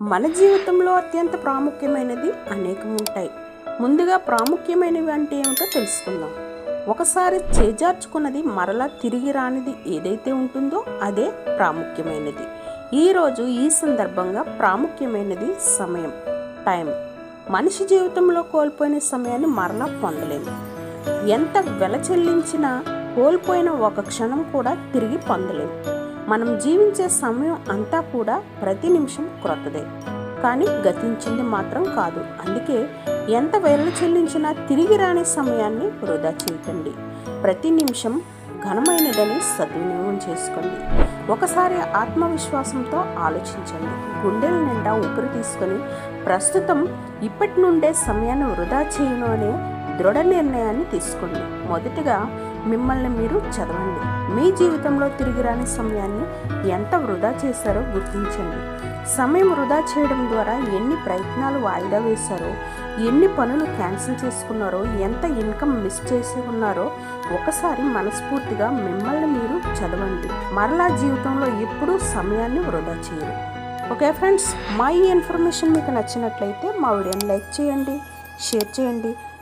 మన జీవితంలో అత్యంత ప్రాముఖ్యమైనది అనేకం ఉంటాయి ముందుగా ప్రాముఖ్యమైనవి అంటే ఏమిటో తెలుసుకుందాం. ఒకసారి చేజార్చుకున్నది మరలా తిరిగి రానిది ఏదైతే ఉంటుందో అదే ప్రాముఖ్యమైనది. ఈరోజు ఈ సందర్భంగా ప్రాముఖ్యమైనది సమయం. టైం మనిషి జీవితంలో కోల్పోయిన సమయాన్ని మరలా పొందలేము. ఎంత వెల చెల్లించినా కోల్పోయిన ఒక క్షణం కూడా తిరిగి పొందలేము. మనం జీవించే సమయం అంతా కూడా ప్రతి నిమిషం క్రొత్తదే కానీ గతించింది మాత్రం కాదు. అందుకే ఎంత వేల చెల్లించినా తిరిగి రాని సమయాన్ని వృధా చేయకండి. ప్రతి నిమిషం ఘనమైనదని సద్వినియోగం చేసుకోండి. ఒకసారి ఆత్మవిశ్వాసంతో ఆలోచించండి. గుండెల నిండా ఊపిరి తీసుకొని ప్రస్తుతం ఇప్పటి నుండే సమయాన్ని వృధా చేయను అనే దృఢ నిర్ణయాన్ని తీసుకోండి. మొదటిగా మిమ్మల్ని మీరు చదవండి. మీ జీవితంలో తిరిగి రాని సమయాన్ని ఎంత వృధా చేశారో గుర్తించండి. సమయం వృధా చేయడం ద్వారా ఎన్ని ప్రయత్నాలు వాయిదా వేశారో ఎన్ని పనులు క్యాన్సిల్ చేసుకున్నారో ఎంత ఇన్కమ్ మిస్ చేసి ఉన్నారో ఒకసారి మనస్ఫూర్తిగా మిమ్మల్ని మీరు చదవండి. మరలా జీవితంలో ఎప్పుడూ సమయాన్ని వృధా చేయరు. ఓకే ఫ్రెండ్స్ మా ఈ ఇన్ఫర్మేషన్ మీకు నచ్చినట్లయితే మా వీడియోని లైక్ చేయండి షేర్ చేయండి.